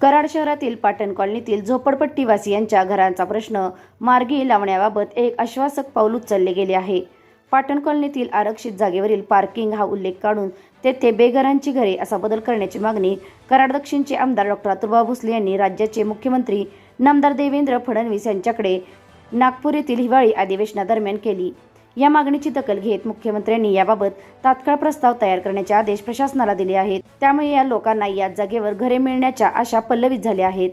कराड शहरातील पाटण कॉलनीतील झोपडपट्टीवासियांच्या घरांचा प्रश्न मार्गी लावण्याबाबत एक आश्वासक पाऊल उचलले गेले आहे. पाटण कॉलनीतील आरक्षित जागेवरील पार्किंग हा उल्लेख काढून तेथे बेघरांची घरे असा बदल करण्याची मागणी कराड दक्षिणचे आमदार डॉक्टर अतुलबा भोसले यांनी राज्याचे मुख्यमंत्री नामदार देवेंद्र फडणवीस यांच्याकडे नागपूर येथील हिवाळी अधिवेशनादरम्यान केली. या मागणीची दखल घेत मुख्यमंत्र्यांनी याबाबत तात्काळ प्रस्ताव तयार करण्याचे आदेश प्रशासनाला दिले आहेत. त्यामुळे या लोकांना या जागेवर घरे मिळण्याच्या आशा पल्लवित झाल्या आहेत.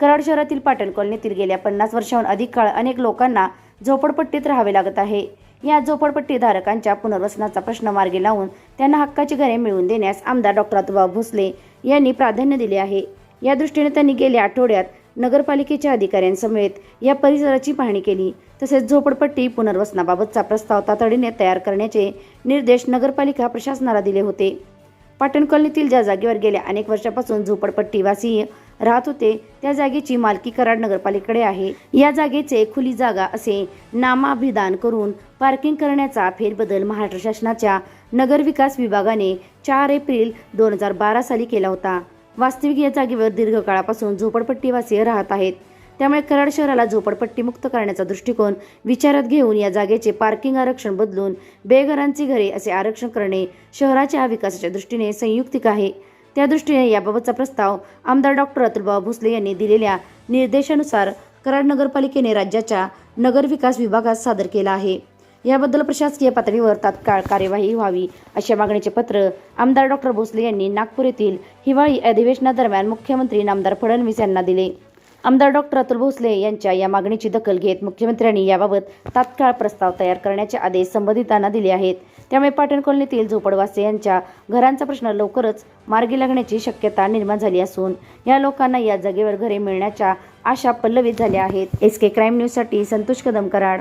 कराड शहरातील पाटण कॉलनीतील गेल्या पन्नास वर्षाहून अधिक काळ अनेक लोकांना झोपडपट्टीत राहावे लागत आहे. या झोपडपट्टी धारकांच्या पुनर्वसनाचा प्रश्न मार्गी लावून त्यांना हक्काची घरे मिळवून देण्यास आमदार डॉक्टर अतुबा भोसले यांनी प्राधान्य दिले आहे. या दृष्टीने त्यांनी गेल्या आठवड्यात नगरपालिकेच्या अधिकाऱ्यांसमवेत या परिसराची पाहणी केली. तसेच झोपडपट्टी पुनर्वसनाबाबतचा प्रस्ताव तातडीने तयार करण्याचे निर्देश नगरपालिका प्रशासनाला दिले होते. पाटण कॉलनीतील ज्या जागेवर गेल्या अनेक वर्षापासून झोपडपट्टीवासी राहत होते त्या जागेची मालकी कराड नगरपालिकेकडे आहे. या जागेचे खुली जागा असे नामाभिधान करून पार्किंग करण्याचा फेरबदल महाराष्ट्र शासनाच्या नगरविकास विभागाने चार एप्रिल दोन हजार बारा साली केला होता. वास्तविक या जागेवर दीर्घकाळापासून झोपडपट्टीवासी राहत आहेत. त्यामुळे कराड शहराला झोपडपट्टी मुक्त करण्याचा दृष्टिकोन विचारात घेऊन या जागेचे पार्किंग आरक्षण बदलून बेघरांची घरे असे आरक्षण करणे शहराच्या विकासाच्या दृष्टीने संयुक्तिक आहे. त्या दृष्टीने याबाबतचा प्रस्ताव आमदार डॉक्टर अतुलबाब भोसले यांनी दिलेल्या निर्देशानुसार कराड नगरपालिकेने राज्याच्या नगरविकास विभागात सादर केला आहे. याबद्दल प्रशासकीय पातळीवर तात्काळ कार्यवाही व्हावी अशा मागणीचे पत्र आमदार डॉक्टर भोसले यांनी नागपूर येथील हिवाळी अधिवेशनादरम्यान मुख्यमंत्री नामदार फडणवीस यांना दिले. आमदार डॉक्टर अतुल भोसले यांच्या या मागणीची दखल घेत मुख्यमंत्र्यांनी याबाबत तात्काळ प्रस्ताव तयार करण्याचे आदेश संबंधितांना दिले आहेत. त्यामुळे पाटण कॉलनीतील झोपडवासे यांच्या घरांचा प्रश्न लवकरच मार्गी लागण्याची शक्यता निर्माण झाली असून या लोकांना या जागेवर घरे मिळण्याच्या आशा पल्लवित झाल्या आहेत. एस के क्राईम न्यूजसाठी संतोष कदम कराड